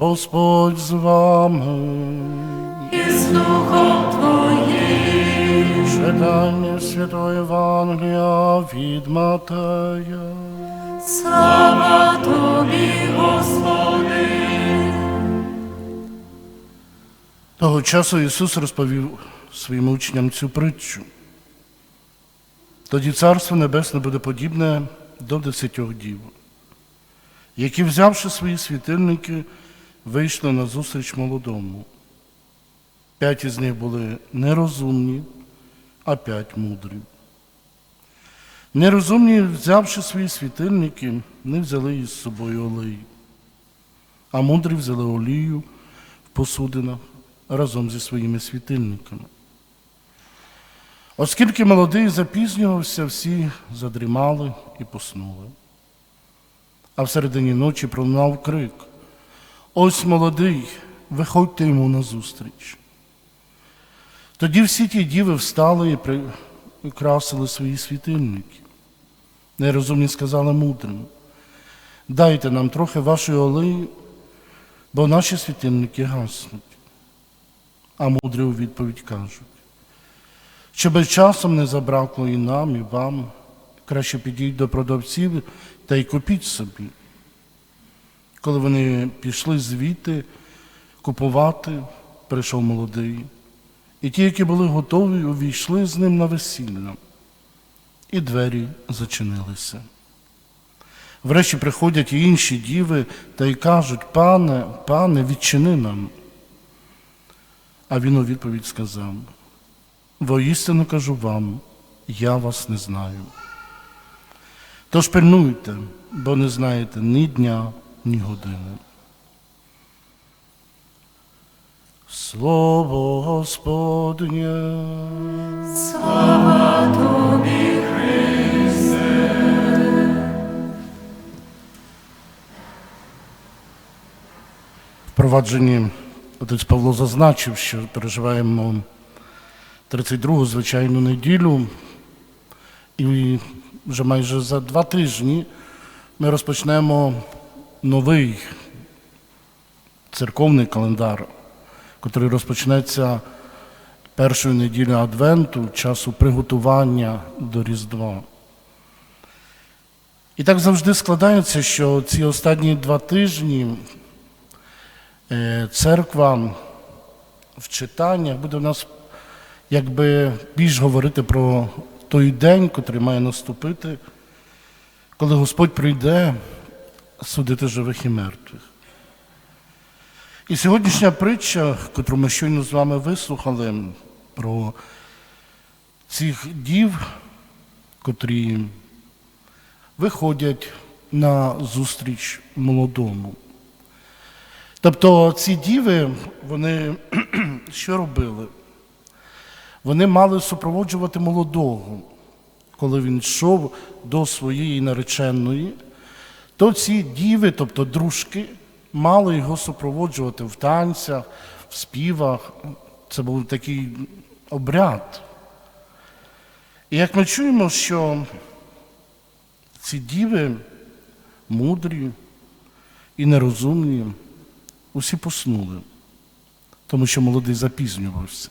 Господь з вами. і з Духом Твоїм. Читання Святого Євангелія від Матея. Слава Тобі, Господи. Того часу Ісус розповів своїм учням цю притчу. Тоді Царство Небесне буде подібне до десятьох дів, які, взявши свої світильники, вийшли на зустріч молодому. П'ять із них були нерозумні, а п'ять мудрі. Нерозумні, взявши свої світильники, не взяли із собою олії, а мудрі взяли олію в посудинах разом зі своїми світильниками. Оскільки молодий запізнювався, всі задрімали і поснули. А всередині ночі пролунав крик: Ось молодий, виходьте йому назустріч. Тоді всі ті діви встали і прикрасили свої світильники. Нерозумні сказали мудрим, дайте нам трохи вашої олії, бо наші світильники гаснуть. А мудрі у відповідь кажуть, щоб часом не забракло і нам, і вам, краще підійдіть до продавців та й купіть собі. Коли вони пішли звідти купувати, прийшов молодий, і ті, які були готові, увійшли з ним на весілля, і двері зачинилися. Врешті приходять і інші діви та й кажуть, пане, пане, відчини нам. А він у відповідь сказав: Воістину кажу вам, я вас не знаю. Тож пильнуйте, бо не знаєте ні дня, ні години. Слово Господнє. Слава Тобі, впровадженні отець Павло зазначив, що переживаємо 32-гу звичайну неділю, і вже майже за два тижні ми розпочнемо новий церковний календар, який розпочнеться першою неділею Адвенту, часу приготування до Різдва. І так завжди складається, що ці останні два тижні Е, церква в читаннях буде в нас якби більш говорити про той день, котрий має наступити, коли Господь прийде судити живих і мертвих. І сьогоднішня притча, яку ми щойно з вами вислухали, про цих дів, котрі виходять на зустріч молодому. Тобто ці діви, вони що робили? Вони мали супроводжувати молодого, коли він йшов до своєї нареченої, то ці діви, тобто дружки, мали його супроводжувати в танцях, в співах. Це був такий обряд. І як ми чуємо, що ці діви мудрі і нерозумні, усі поснули, тому що молодий запізнювався.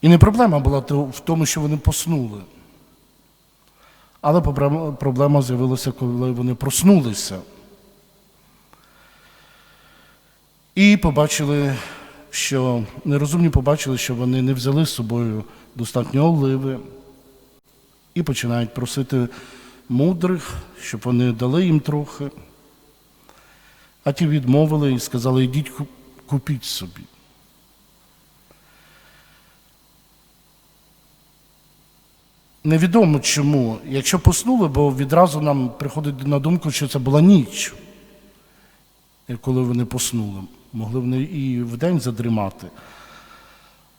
І не проблема була в тому, що вони поснули. Але проблема з'явилася, коли вони проснулися. І побачили, що нерозумні побачили, що вони не взяли з собою достатньо оливи і починають просити мудрих, щоб вони дали їм трохи. А ті відмовили і сказали, йдіть купіть собі. Невідомо чому, якщо поснули, бо відразу нам приходить на думку, що це була ніч, коли вони поснули. Могли вони і вдень задрімати.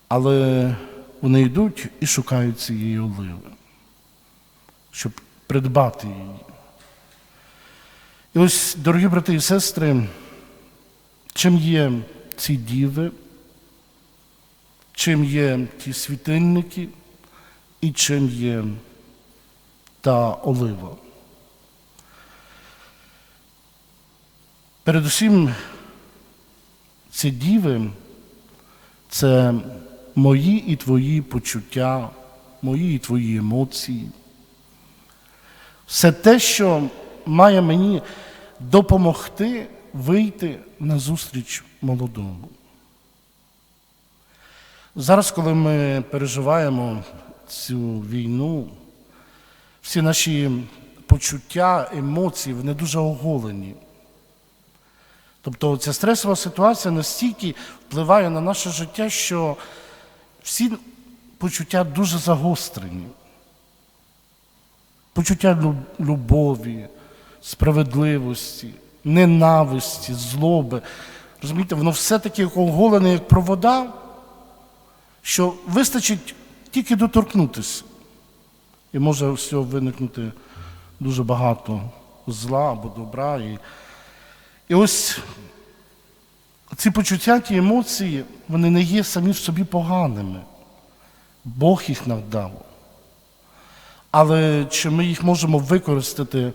Але вони йдуть і шукають цієї оливи, щоб придбати її. І ось, дорогі брати і сестри, чим є ці діви, чим є ті світильники і чим є та олива. Передусім, ці діви це мої і твої почуття, мої і твої емоції. Все те, що має мені допомогти вийти на зустріч молодому. Зараз, коли ми переживаємо цю війну, всі наші почуття, емоції, вони дуже оголені. Тобто ця стресова ситуація настільки впливає на наше життя, що всі почуття дуже загострені. Почуття любові, справедливості, ненависті, злоби. Розумієте, воно все таки оголене, як провода, що вистачить тільки доторкнутися. І може всього виникнути дуже багато зла або добра. І, і ось ці почуття, ті емоції, вони не є самі в собі поганими. Бог їх нам дав. Але чи ми їх можемо використати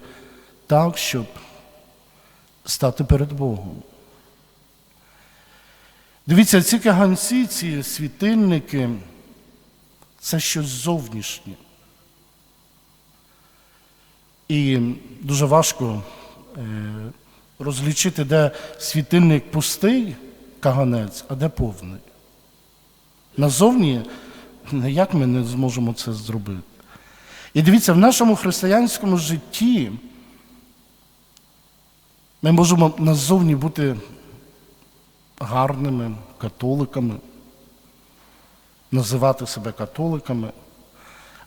так, щоб стати перед Богом? Дивіться, ці каганці, ці світильники це щось зовнішнє. І дуже важко е, розлічити, де світильник пустий каганець, а де повний. Назовні ніяк ми не зможемо це зробити. І дивіться, в нашому християнському житті ми можемо назовні бути гарними католиками, називати себе католиками,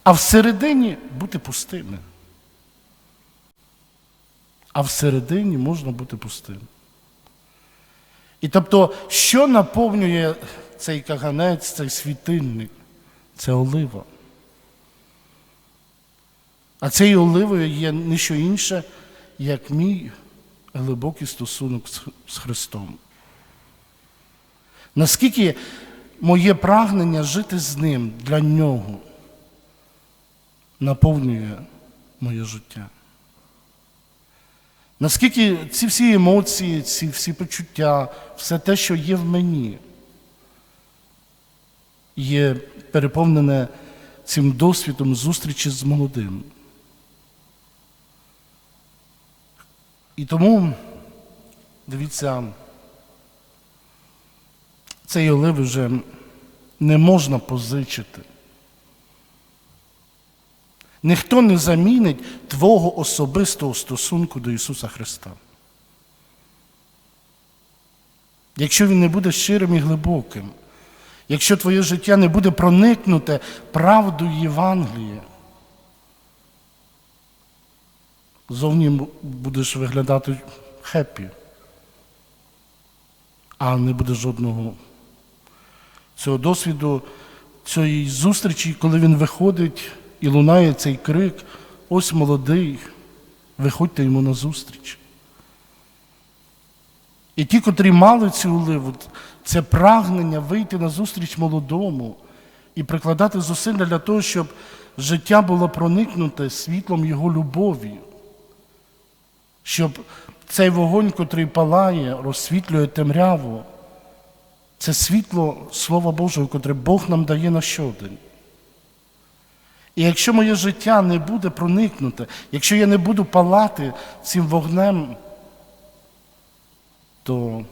а всередині бути пустими. А всередині можна бути пустим. І тобто, що наповнює цей каганець, цей світильник? Це олива. А цією оливою є не що інше, як мій глибокий стосунок з- Христом. Наскільки моє прагнення жити з Ним для Нього наповнює моє життя? Наскільки ці всі емоції, ці всі почуття, все те, що є в мені, є переповнене цим досвідом зустрічі з молодим. І тому, дивіться, цей оливи вже не можна позичити. Ніхто не замінить твого особистого стосунку до Ісуса Христа. Якщо він не буде щирим і глибоким, якщо твоє життя не буде проникнуте правдою Євангелія, зовні будеш виглядати хеппі, а не буде жодного цього досвіду, цієї зустрічі, коли він виходить і лунає цей крик, ось молодий, виходьте йому на зустріч. І ті, котрі мали цю оливу, це прагнення вийти на зустріч молодому і прикладати зусилля для того, щоб життя було проникнуте світлом його любові, щоб цей вогонь, котрий палає, розсвітлює темряву, це світло Слова Божого, котре Бог нам дає на щодень. І якщо моє життя не буде проникнуте, якщо я не буду палати цим вогнем, то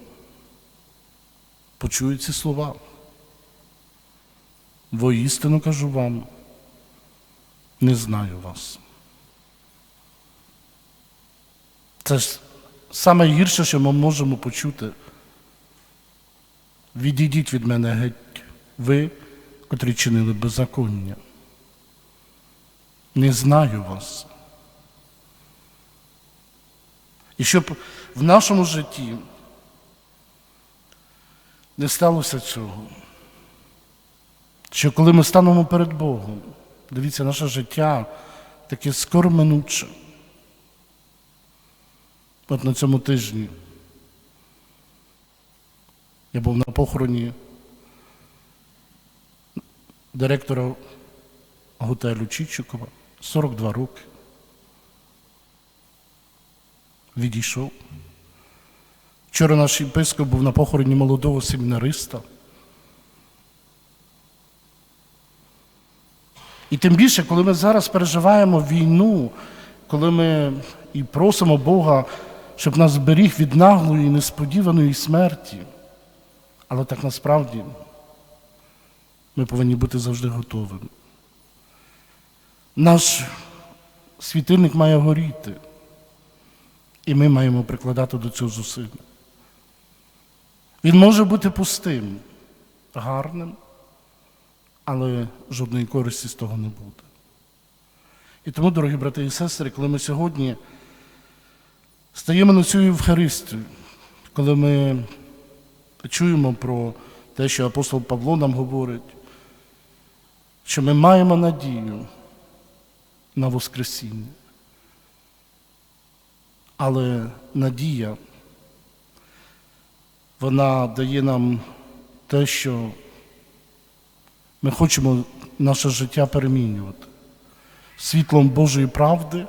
почую ці слова. Воістину кажу вам, не знаю вас. Це ж саме гірше, що ми можемо почути. Відійдіть від мене геть, ви, котрі чинили беззаконня. Не знаю вас. І щоб в нашому житті не сталося цього, що коли ми станемо перед Богом, дивіться, наше життя таке скоро минуче. От на цьому тижні я був на похороні директора готелю Чичикова, 42 роки. Відійшов. Вчора наш єпископ був на похороні молодого семінариста. І тим більше, коли ми зараз переживаємо війну, коли ми і просимо Бога, щоб нас зберіг від наглої несподіваної смерті. Але так насправді ми повинні бути завжди готовими. Наш світильник має горіти, і ми маємо прикладати до цього зусилля. Він може бути пустим, гарним, але жодної користі з того не буде. І тому, дорогі брати і сестри, коли ми сьогодні стаємо на цю Євхаристію, коли ми чуємо про те, що апостол Павло нам говорить, що ми маємо надію на Воскресіння. Але надія, вона дає нам те, що ми хочемо наше життя перемінювати світлом Божої правди,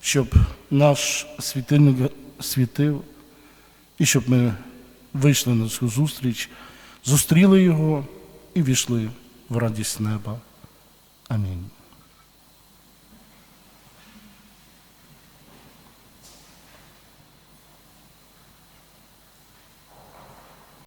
щоб наш світильник світив, і щоб ми вийшли на цю зустріч, зустріли його і війшли в радість неба. Амінь.